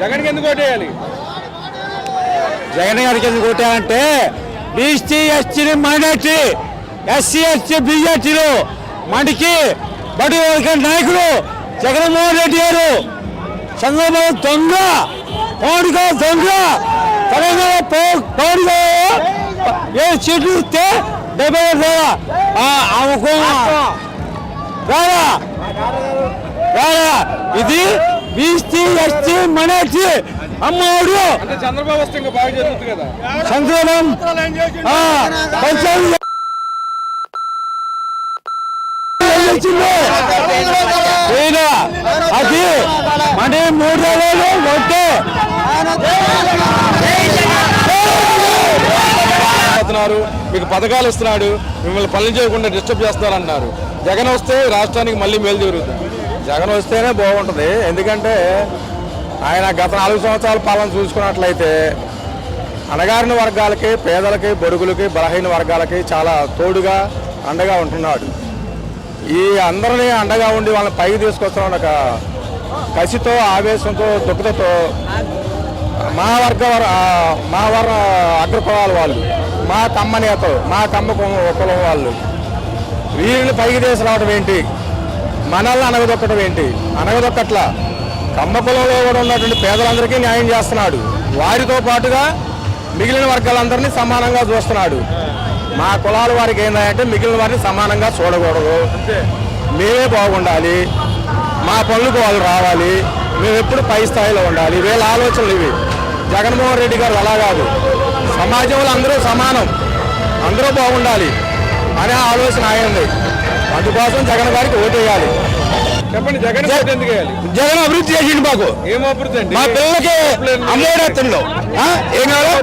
జగన్కి ఎందుకు ఓటేయాలి? జగన్ గారికి ఎందుకు కొట్టారంటే BC ST minority SC ST బీజేపీలు మనకి బడి వర్గ నాయకుడు జగన్మోహన్ రెడ్డి గారు. చంద్రబాబు దొంగ పౌడిగా దొంగ తెలంగాణ పౌడిగా ఏ సీట్లు ఇస్తే డెబ్బై ఆమెకు రారా? రారా? ఇది బీసీ ఎస్టీ మైనార్టీ అమ్మఒడు. అంటే చంద్రబాబు వస్తే ఇంకా బాగా జరుగుతుంది కదా. సంక్షేమం అది మన మూడు రోజులు చేస్తున్నారు మీకు పథకాలు ఇస్తున్నాడు మిమ్మల్ని పనులు చేయకుండా డిస్టర్బ్ చేస్తారంటున్నారు జగన్ వస్తే రాష్ట్రానికి మళ్ళీ మేలు జరుగుతుంది. జగన్ వస్తేనే బాగుంటుంది. ఎందుకంటే ఆయన గత నాలుగు సంవత్సరాల పాలన చూసుకున్నట్లయితే అణగారిన వర్గాలకి పేదలకి బడుగులకి బలహీన వర్గాలకి చాలా తోడుగా అండగా ఉంటున్నాడు. ఈ అందరినీ అండగా ఉండి వాళ్ళని పైకి తీసుకొస్తున్న ఒక కసితో ఆవేశంతో దుఃఖతతో మా వర్గ మా వర అగ్రకులాల వాళ్ళు మా కమ్మ నేతలు మా కమ్మ కులం వాళ్ళు వీరిని పైకి తీసుకురావడం ఏంటి? మనల్ని అనగదొక్కడం ఏంటి? అనగదొక్కట్లా. కమ్మ కులంలో కూడా ఉన్నటువంటి పేదలందరికీ న్యాయం చేస్తున్నాడు. వారితో పాటుగా మిగిలిన వర్గాలందరినీ సమానంగా చూస్తున్నాడు. మా కులాల వారికి ఏంటంటే మిగిలిన వారిని సమానంగా చూడకూడదు. మేమే బాగుండాలి. మా పనులకు వాళ్ళు రావాలి. మేము ఎప్పుడు పై స్థాయిలో ఉండాలి. వీళ్ళ ఆలోచనలు ఇవి. జగన్మోహన్ రెడ్డి గారు అలా కాదు. సమాజంలో అందరూ సమానం. అందరూ బాగుండాలి అనే ఆలోచన ఆయనది. అందుకోసం జగన్ గారికి ఓటేయాలి. చెప్పండి జగన్ ఓటు ఎందుకు వేయాలి? జగన్ అభివృద్ధి చేసిండు మాకు. ఏం అభివృద్ధి అండి? మా పిల్లలకి అమ్మోడేస్తుండు ఏం కావాలి?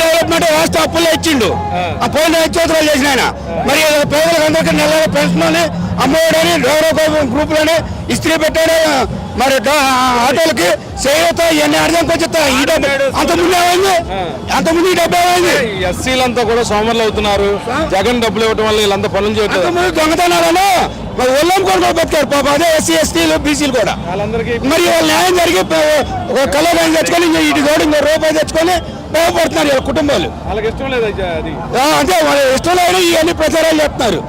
డెవలప్మెంట్ వ్యవస్థ అప్పుల్లో ఇచ్చిండు. ఆ. పోయిన సంవత్సరాలు చేసిన ఆయన. మరి పేదలకు అందరికీ నెల నెల పెన్షన్ అని అమ్మఒడని డెవలప్ గ్రూపులని ఇస్త్రీ పెట్టాడు మరి ఆటోలకి చేయతో ఇవన్నీ అర్థంకి వచ్చేస్తా ఈ డబ్బు అంత ముందు ఏమైంది? అంత ముందు ఈ డబ్బు ఏమైంది? ఎస్సీలంతా కూడా సోమరులు అవుతున్నారు. జగన్ డబ్బులు ఇవ్వడం వల్ల వీళ్ళంతా పనులు ముందు దొంగతనాలను మరి ఒళ్ళం కూడా బతికారు పాప. అదే ఎస్సీ ఎస్టీలు బీసీలు కూడా. వాళ్ళందరికీ మరి వాళ్ళ న్యాయం జరిగి కలర్ తెచ్చుకొని ఇటు తోడు ఇంకో రూపాయి తెచ్చుకొని బాగుపడుతున్నారు వీళ్ళ కుటుంబాలు. వాళ్ళకి ఇష్టం లేదు అది- అది. ఆ, అంటే వాళ్ళ ఇష్టం లేని ఇవన్నీ ప్రచారాలు చేస్తున్నారు.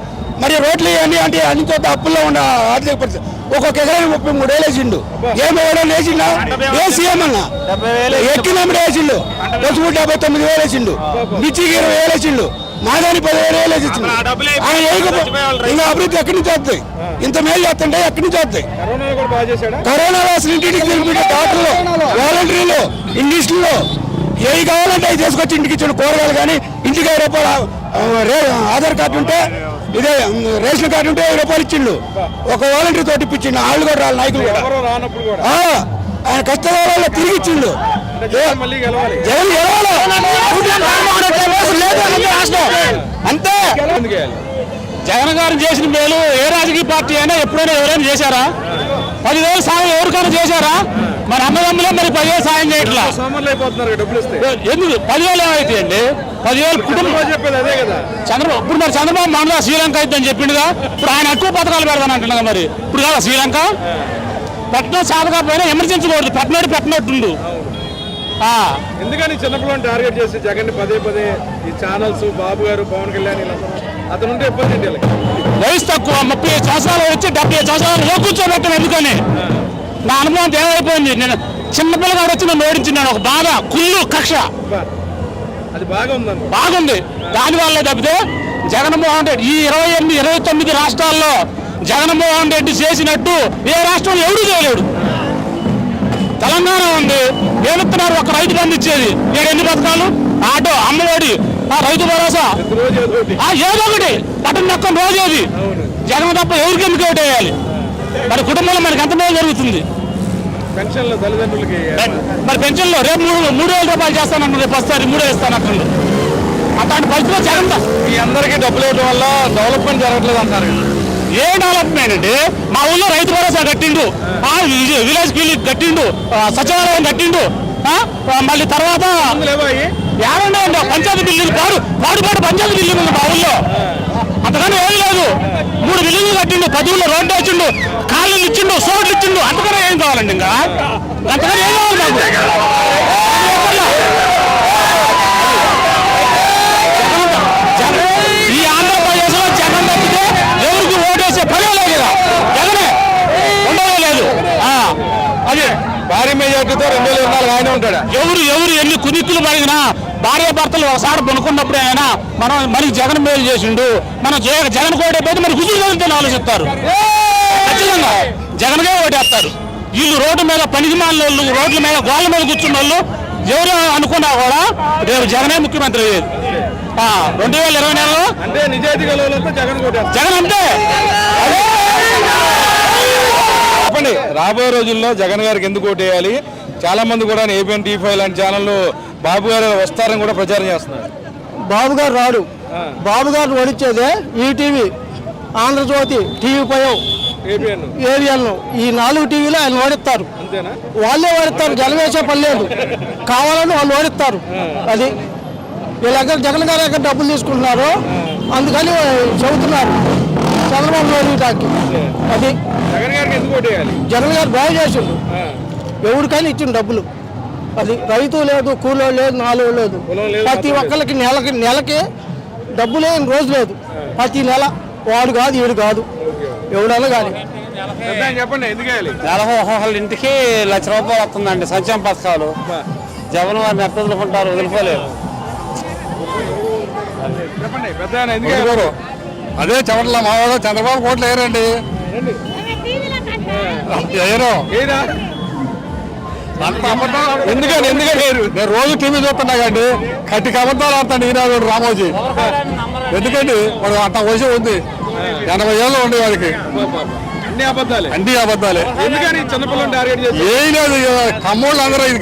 మరి రోడ్లు ఇవన్నీ అంటే అన్ని చోట్ల అప్పుల్లో ఉన్న ఆర్థిక పరిస్థితి. ఒక్కొక్క ఎకరానికి ముప్పై మూడు వేలు వేసిండు. ఏం వేయడం వేసిండా? ఏ సీఎం అన్న? ఎక్కినప్పుడు వేసిండు. పసుపు డెబ్బై తొమ్మిది వేలు వేసిండు. మిర్చికి ఇరవై వేలు వేసిండు. మాదాని పదివేలు వేలు వేసిండు. ఆయన ఇంకా అభివృద్ధి ఎక్కడి నుంచి వస్తాయి ఇంత మేలు చేస్తుంటే ఎక్కడి నుంచి వస్తాయి కరోనా కూడా బాగా చేశాడా? కరోనా అసలు ఇంటికి తిరిగి డాక్టర్లు వాలంటీర్లు ఇంగ్లీష్లో. ఏవి కావాలంటే అవి తీసుకొచ్చి ఇంటికి ఇచ్చిన కూరగాయలు కానీ ఇంటికి రూపాయలు ఆధార్ కార్డు ఉంటే ఇదే రేషన్ కార్డు ఉంటే రూపాయలు ఇచ్చిండు ఒక వాలంటీర్ తోటి ఇప్పించిండు వాళ్ళు కూడా వాళ్ళ నాయకులు కూడా. ఆయన కష్టకాలంలో తిరిగి ఇచ్చిండు. జగన్. అంతే జగన్ గారు చేసిన మేలు ఏ రాజకీయ పార్టీ అయినా ఎప్పుడైనా ఎవరైనా చేశారా? పదివేలు సాయం ఎవరికైనా చేశారా? మరి అన్నదమ్ములే మరి పదివేలు సాయం చేయట్లా? ఎందుకు? పదివేలు ఏమైతే అండి? పదివేలు కుటుంబం చంద్రబాబు చెప్పేది అదే కదా. చంద్రబాబు ఇప్పుడు మరి చంద్రబాబు మనలో శ్రీలంక అయిద్దని చెప్పిండుగా? ఇప్పుడు ఆయన ఎక్కువ పథకాలు పెడతాను అంటున్నాగా మరి. ఇప్పుడు కాదా శ్రీలంక? పెట్టడం సాధకపోయినా ఎమర్జెన్సీ కూడా పెట్టినట్టు పెట్టినట్టుండు. ఆ, ఎందుకని చిన్నపిల్లని టార్గెట్ చేసి జగన్ పదే పదే ఈ ఛానల్స్ బాబు గారు పవన్ కళ్యాణ్ అతను ఉంటే ఇబ్బంది వయసు తక్కువ. ముప్పై సంవత్సరాలు వచ్చి డెబ్బై సంవత్సరాలు లో కూర్చోబెట్టం ఎందుకని? నా అనుభవం ఏమైపోయింది నేను చిన్నపిల్లగాడు వచ్చి నన్ను ఓడించింది. ఒక బాధ కుళ్ళు కక్ష. అది బాగా ఉందన్న. బాగుంది. దానివల్ల తప్పితే జగన్మోహన్ రెడ్డి ఈ ఇరవై ఎనిమిది ఇరవై తొమ్మిది రాష్ట్రాల్లో జగన్మోహన్ రెడ్డి చేసినట్టు ఏ రాష్ట్రం ఎవరు చేయలేడు. తెలంగాణ ఉంది. ఏమిస్తున్నారు? ఒక రైతు బంధు ఇచ్చేది. ఏడు ఎన్ని పథకాలు? ఆటో అమ్మఒడి ఆ రైతు భరోసా. ఏదో ఒకటి. పట్టణ నక్కం రోజు అది జగన్ తప్ప ఎవరికి ఎందుకు వేయాలి? మరి కుటుంబంలో మనకి ఎంత మేలు జరుగుతుంది? పెన్షన్లు తల్లిదండ్రులకి మరి పెన్షన్లో రేపు మూడు మూడు వేల రూపాయలు చేస్తానంటు రేపు వస్తారు మూడు వేలు ఇస్తానంటుండు అట్లాంటి పరిస్థితిలో త- ఈ అందరికీ డబ్బులు ఇవ్వడం వల్ల డెవలప్మెంట్ జరగట్లేదు అంటారు. ఏ డెవలప్మెంట్ అండి? మా ఊళ్ళో రైతు భరోసా కట్టిండు. విలేజ్ క్లినిక్ కట్టిండు. సచివాలయం కట్టిండు. మళ్ళీ తర్వాత ఏమన్నా పంచాయతీ బిల్లులు పాడు పాడుపాడు పంచాయతీ బిల్లు ఉంది మా ఊళ్ళో. అంతకన్నా ఏమీ లేదు. మూడు బిల్లులు కట్టిండు పది రోడ్డు వచ్చిండు కాళ్ళు ఇచ్చిండు సోట్లు ఇచ్చిండు. అంతకన్నా ఏం కావాలండి ఇంకా? అంతకన్నా ఏం కావాలి మాకు జగన్- ఈ ఆంధ్రప్రదేశ్లో జగన్ తప్పితే ఎవరికి ఓటేసే పనే లేదు ఇక. జగనే ఉండనే లేదు ఆ, అది భారీ మెజార్టీతో రెండు వేల ఇరవై నాలుగు ఆయన ఉంటాడు. ఎవరు ఎవరు ఎన్ని కునిక్కులు పడినా భార్య భర్తలు ఒకసారి పనుకున్నప్పుడే అయినా మనం మనకి జగన్ మేలు చేసిండు. మనం జగ- జగన్ కోటైపోతే మరి కుదురు కదులుతాను ఆలోచిస్తారు. ఖచ్చితంగా జగన్గా ఓటేస్తారు. వీళ్ళు రోడ్డు మీద పనికి మాలిన వాళ్ళు రోడ్ల మీద గోళ్ళ మీద కూర్చున్న వాళ్ళు ఎవరు అనుకున్నా కూడా రేపు జగనే ముఖ్యమంత్రి రెండు వేల ఇరవై నెలలో జగన్ అంతే. చెప్పండి రాబోయే రోజుల్లో జగన్ గారికి ఎందుకు ఓటేయాలి? చాలా మంది కూడా ఏపీఎన్ టీ ఫైవ్ లాంటి ఛానల్లో బాబు గారు వస్తారని కూడా ప్రచారం చేస్తున్నారు. బాబు గారు రాడు. బాబు గారు ఓడించేదే ఈటీవీ ఆంధ్రజ్యోతి టీవీ ఏపీఎన్ ఏరియల్ ఈ నాలుగు టీవీలో ఆయన ఓడిస్తారు. వాళ్ళే ఓడిస్తారు జనం వేసే పని లేదు. కావాలని వాళ్ళు ఓడిస్తారు. అది వీళ్ళ దగ్గర జగన్ గారి దగ్గర డబ్బులు తీసుకుంటున్నారు. అందుకని చెబుతున్నారు. చంద్రబాబు నాయుడు అది జగన్ గారు బాగా చేసిండు. ఎవరికైనా ఇచ్చిన డబ్బులు. అది రైతు లేదు కూలో లేదు నాలుగు లేదు. ప్రతి ఒక్కరికి నెలకి నెలకి డబ్బు లేని రోజు లేదు. ప్రతి నెల వాడు కాదు ఈడు కాదు. ఎవడైనా కానీ చెప్పండి నెలకు ఒక్కొక్కళ్ళ ఇంటికి లక్ష రూపాయలు వస్తుందండి సంక్షేమ పథకాలు. జగన్ వారిని ఎట్లా వదులుకుంటారు వదిలిపోలేరు. చెప్పండి? అదే చెమటల మావాడు చంద్రబాబు కోట్లు వేయరండి. వేయరు. ఎందుకని ఎందుకని? నేను రోజు టీవీ చూస్తున్నా కండి. కట్టి అబద్ధాలు ఆడతాడు ఈనాడు రామోజీ. ఎందుకండి? వాడు అంత వయసు ఉంది. ఎనభై ఏళ్ళు ఉండే వాడికి. అన్ని అబద్ధాలే. అన్ని అబద్ధాలే. ఎందుకని చిన్నపిల్లలు టార్గెట్ చేసి ఏం లేదు కమ్మోళ్ళు అందరూ ఇది